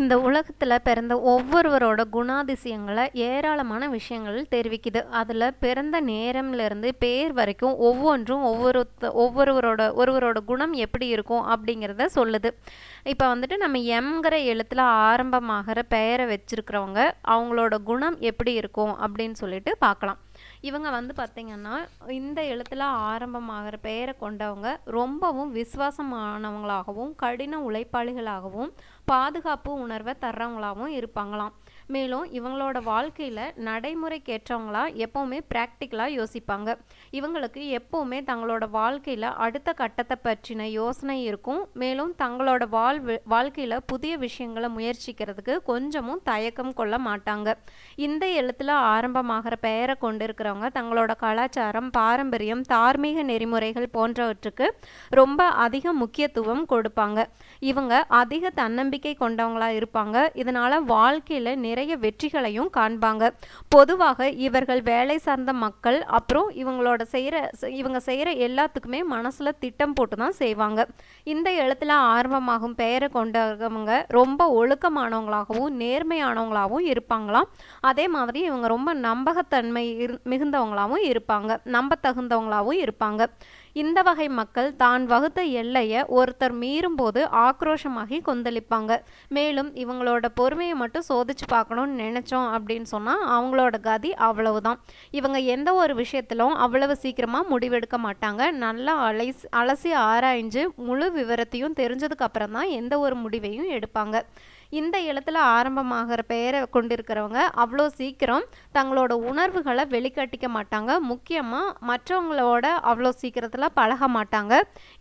இந்த உலகத்தில் பிறந்த ஒவ்வொருவரோட குணாதிசயங்களை ஏராளமான விஷயங்கள் தெரிவிக்குது. அதில் பிறந்த நேரம்லேருந்து பேர் வரைக்கும் ஒவ்வொன்றும் ஒவ்வொருத்த ஒவ்வொருவரோட ஒருவரோட குணம் எப்படி இருக்கும் அப்படிங்கிறத சொல்லுது. இப்போ வந்துட்டு நம்ம எம்ங்கிற எழுத்தில் ஆரம்பமாகிற பெயரை வச்சுருக்கிறவங்க அவங்களோட குணம் எப்படி இருக்கும் அப்படின்னு சொல்லிட்டு பார்க்கலாம். இவங்க வந்து பார்த்திங்கன்னா இந்த எழுத்துல ஆரம்பமாகிற பெயரை கொண்டவங்க ரொம்பவும் விசுவாசமானவங்களாகவும், கடின உழைப்பாளிகளாகவும், பாதுகாப்பு உணர்வை தர்றவங்களாகவும் இருப்பாங்களாம். மேலும் இவங்களோட வாழ்க்கையில் நடைமுறைக்கேற்றவங்களா எப்போவுமே ப்ராக்டிக்கலாக யோசிப்பாங்க. இவங்களுக்கு எப்போவுமே தங்களோட வாழ்க்கையில் அடுத்த கட்டத்தை பற்றின யோசனை இருக்கும். மேலும் தங்களோட வாழ்வு வாழ்க்கையில் புதிய விஷயங்கள முயற்சிக்கிறதுக்கு கொஞ்சமும் தயக்கம் கொள்ள மாட்டாங்க. இந்த எழுத்துல ஆரம்பமாகிற பெயரை கொண்டு இருக்கிறவங்க தங்களோட கலாச்சாரம், பாரம்பரியம், தார்மீக நெறிமுறைகள் போன்றவற்றுக்கு ரொம்ப அதிக முக்கியத்துவம் கொடுப்பாங்க. இவங்க அதிக தன்னம்பிக்கை கொண்டவங்களாக இருப்பாங்க. இதனால் வாழ்க்கையில் நிறைய வெற்றிகளையும் காண்பாங்க. பொதுவாக இவர்கள் வேலை சார்ந்த மக்கள். அப்புறம் இவங்களோட செய்கிற இவங்க செய்கிற எல்லாத்துக்குமே மனசில் திட்டம் போட்டு தான் செய்வாங்க. இந்த எழுத்துல ஆரம்பமாகும் பெயரை கொண்டவங்க ரொம்ப ஒழுக்கமானவங்களாகவும், நேர்மையானவங்களாகவும் இருப்பாங்களாம். அதே மாதிரி இவங்க ரொம்ப நம்பகத்தன்மை இரு மிகுந்தவங்களாகவும் இருப்பாங்க. நம்பத்தகுந்தவங்களாவும் இருப்பாங்க. இந்த வகை மக்கள் தான் வகுத்த எல்லையை ஒருத்தர் மீறும்போது ஆக்ரோஷமாகி கொந்தளிப்பாங்க. மேலும் இவங்களோட பொறுமையை மட்டும் சோதிச்சு பார்க்கணும்னு நினைச்சோம் அப்படின்னு சொன்னால் அவங்களோட கதி அவ்வளவுதான். இவங்க எந்த ஒரு விஷயத்திலும் அவ்வளவு சீக்கிரமாக முடிவெடுக்க மாட்டாங்க. நல்லா அலைஸ் அலசி ஆராய்ஞ்சு முழு விவரத்தையும் தெரிஞ்சதுக்கு அப்புறம் தான் எந்த ஒரு முடிவையும் எடுப்பாங்க. இந்த இடத்துல ஆரம்பமாகிற பெயரை கொண்டிருக்கிறவங்க அவ்வளோ சீக்கிரம் தங்களோட உணர்வுகளை வெளிக்காட்டிக்க மாட்டாங்க. முக்கியமாக மற்றவங்களோட அவ்வளோ சீக்கிரத்தில் பழக மாட்டாங்க.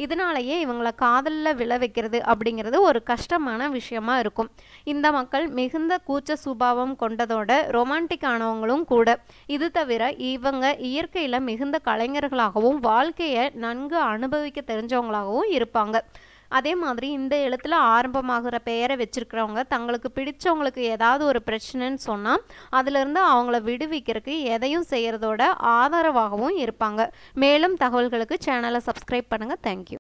இதனாலேயே இவங்களை காதலில் விழ வைக்கிறது அப்படிங்கிறது ஒரு கஷ்டமான விஷயமா இருக்கும். இந்த மக்கள் மிகுந்த கூச்ச சுபாவம் கொண்டதோட ரொமான்டிக் ஆனவங்களும் கூட. இது தவிர இவங்க இயற்கையில் மிகுந்த கலைஞர்களாகவும், வாழ்க்கையை நன்கு அனுபவிக்க தெரிஞ்சவங்களாகவும் இருப்பாங்க. அதே மாதிரி இந்த எழுத்துல ஆரம்பமாகிற பெயரை வச்சிருக்கிறவங்க தங்களுக்கு பிடிச்சவங்களுக்கு ஏதாவது ஒரு பிரச்சனைன்னு சொன்னா, அதிலிருந்து அவங்கள விடுவிக்கிறதுக்கு எதையும் செய்யறதோட ஆதரவாகவும் இருப்பாங்க. மேலும் தகவல்களுக்கு சேனலை சப்ஸ்கிரைப் பண்ணுங்க. Thank you.